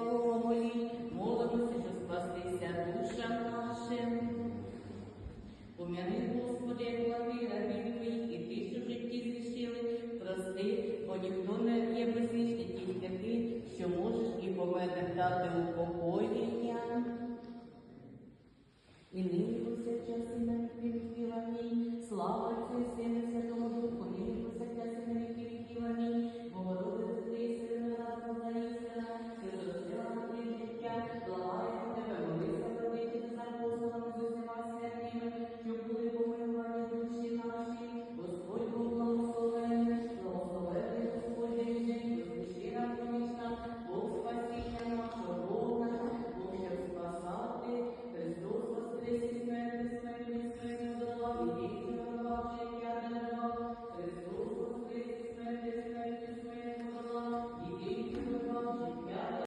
благомолі, молимося, що спастися душам нашим. Пом'яни, Господи, як благий рабів твоїх, і ти, що в житті зрішили, прости, бо ніхто не є безвічний, тільки ти, що можеш і повинен дати упокоєння. І нині повсякчас часи на віки віків. Амінь. Слава Твій, і Сину Святому